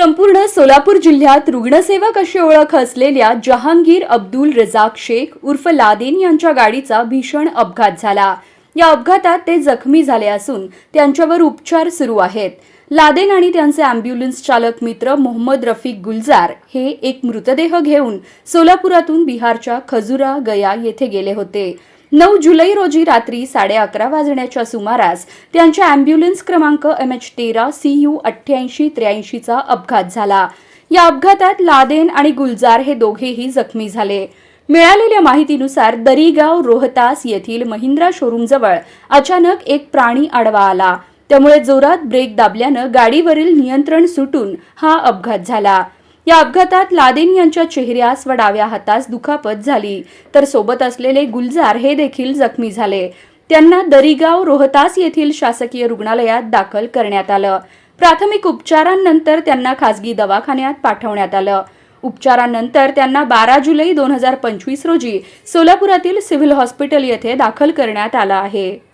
संपूर्ण सोलापूर जिल्ह्यात रुग्णसेवक अशी ओळख असलेल्या जहांगीर अब्दुल रजाक शेख उर्फ लादेन यांच्या गाडीचा भीषण अपघात झाला. या अपघातात ते जखमी झाले असून त्यांच्यावर उपचार सुरू आहेत. लादेन आणि त्यांचे अँब्युलन्स चालक मित्र मोहम्मद रफिक गुलजार हे एक मृतदेह घेऊन सोलापुरातून बिहारच्या खजुरा गया येथे गेले होते. नऊ जुलै रोजी रात्री साडे अकरा वाजण्याच्या सुमारास त्यांच्या अँब्युलन्स क्रमांक एम एच तेरा सी यू अठ्ठ्याऐंशी त्र्याऐंशीचा अपघात झाला. या अपघातात लादेन आणि गुलजार हे दोघेही जखमी झाले. मिळालेल्या माहितीनुसार दरीगाव रोहतास येथील महिंद्रा शोरूमजवळ अचानक एक प्राणी आडवा आला. त्यामुळे जोरात ब्रेक दाबल्यानं गाडीवरील नियंत्रण सुटून हा अपघात झाला. या अपघातात लादेन यांच्या चेहऱ्यास व डाव्या हातास दुखापत झाली. तर सोबत असलेले गुलजार हे देखील जखमी झाले. त्यांना दरीगाव रोहतास येथील शासकीय रुग्णालयात दाखल करण्यात आलं. प्राथमिक उपचारांनंतर त्यांना खासगी दवाखान्यात पाठवण्यात आलं. उपचारानंतर त्यांना बारा जुलै दोन हजार पंचवीस रोजी सोलापुरातील सिव्हिल हॉस्पिटल येथे दाखल करण्यात आलं आहे.